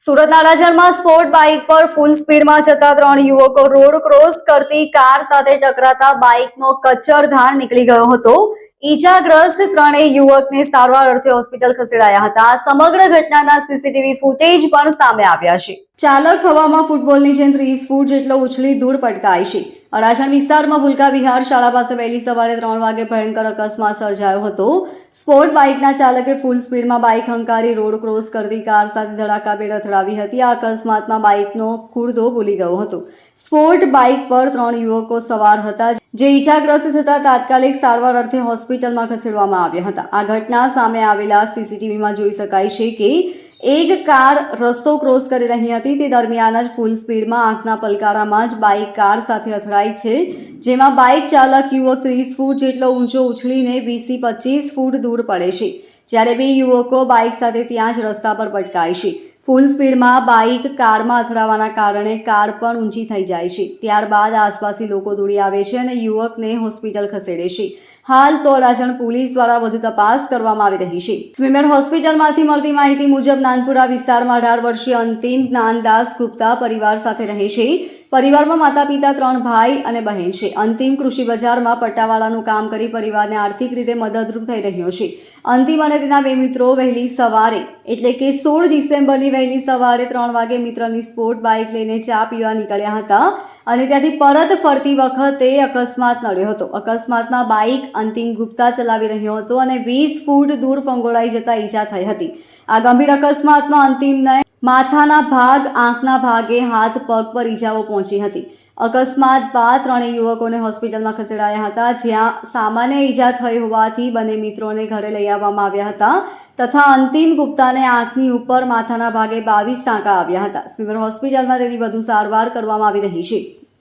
સુરતના અડાજણમાં sport bike પર ફૂલ સ્પીડમાં જતા ત્રણ યુવકો રોડ ક્રોસ કરતી કાર સાથે ટકરાતા બાઇકનો કચ્ચરધાર નીકળી ગયો હતો. ઈજાગ્રસ્ત ત્રણેય યુવકને સારવાર અર્થે હોસ્પિટલ ખસેડાયા હતા. સમગ્ર ઘટનાના સીસીટીવી ફૂટેજ પણ સામે આવ્યા છે. ચાલક હવામાં ફૂટબોલની જેમ ત્રીસ ફૂટ જેટલો ઉછળી ધૂળ પટકાય છે. અડાજણ વિસ્તારમાં ભૂલકા વિહાર શાળા પાસે વહેલી સવારે ત્રણ વાગે ભયંકર અકસ્માત સર્જાયો હતો. સ્પોર્ટ બાઇકના ચાલકે ફૂલ સ્પીડમાં બાઇક હંકારી રોડ ક્રોસ કરતી કાર સાથે ધડાકાભેર અથડાવી હતી. આ અકસ્માતમાં બાઇકનો ખુરદો ભૂલી ગયો હતો. સ્પોર્ટ બાઇક પર ત્રણ યુવકો સવાર હતા, જે ઈજાગ્રસ્ત થતા તાત્કાલિક સારવાર અર્થે હોસ્પિટલમાં ખસેડવામાં આવ્યા હતા. આ ઘટના સામે આવેલા સીસીટીવીમાં જોઈ શકાય છે કે એક કાર રસ્તો ક્રોસ કરી રહી હતી. તે દરમિયાન જ ફૂલ સ્પીડમાં આંખના પલકારામાં જ બાઇક કાર સાથે અથડાઈ છે, જેમાં બાઇક ચાલક યુવક ત્રીસ ફૂટ જેટલો ઊંચો ઉછળીને વીસથી પચીસ ફૂટ દૂર પડે છે, જ્યારે બે યુવકો બાઇક સાથે ત્યાં જ રસ્તા પર પટકાય છે. ફૂલ સ્પીડમાં બાઇક કારમાં અથડાવાના કારણે કાર પણ ઊંચી થઈ જાય છે. ત્યારબાદ આસપાસી લોકો દોડી આવે છે અને યુવકને હોસ્પિટલ ખસેડે છે. હાલ તો અડાજણ પોલીસ દ્વારા વધુ તપાસ કરવામાં આવી રહી છે. સ્વિમર હોસ્પિટલમાંથી મળતી માહિતી મુજબ નાનપુરા વિસ્તારમાં અઢાર વર્ષીય અંતિમ જ્ઞાનદાસ ગુપ્તા પરિવાર સાથે રહે છે. પરિવારમાં માતા પિતા ત્રણ ભાઈ અને બહેન છે. અંતિમ કૃષિ બજારમાં પટ્ટાવાળાનું કામ કરી પરિવારને આર્થિક રીતે મદદરૂપ થઈ રહ્યો છે. અંતિમ અને તેના બે મિત્રો વહેલી સવારે, એટલે કે સોળ ડિસેમ્બરની વહેલી સવારે ત્રણ વાગે મિત્રની સ્પોર્ટ બાઇક લઈને ચા પીવા નીકળ્યા હતા. અને ત્યાંથી પરત ફરતી વખતે અકસ્માત નડ્યો હતો. અકસ્માતમાં બાઇક અંતિમ ગુપ્તા ચલાવી રહ્યો હતો અને વીસ ફૂટ દૂર ફંગોળાઈ જતા ઈજા થઈ હતી. આ ગંભીર અકસ્માતમાં અંતિમને માથાના ભાગ, આંખના ભાગે હાથ, પગ પર ઈજાઓ પહોંચી હતી. અકસ્માત બાદ ત્રણેય યુવકોને હોસ્પિટલમાં ખસેડાયા હતા, જ્યાં સામાન્ય ઈજા થઈ હોવાથી બંને મિત્રોને ઘરે લઈ આવવામાં આવ્યા હતા તથા અંતિમ ગુપ્તાને આંખની ઉપર માથાના ભાગે બાવીસ ટાંકા આવ્યા હતા. સ્મીમર હોસ્પિટલમાં તેની વધુ સારવાર કરવામાં આવી રહી છે.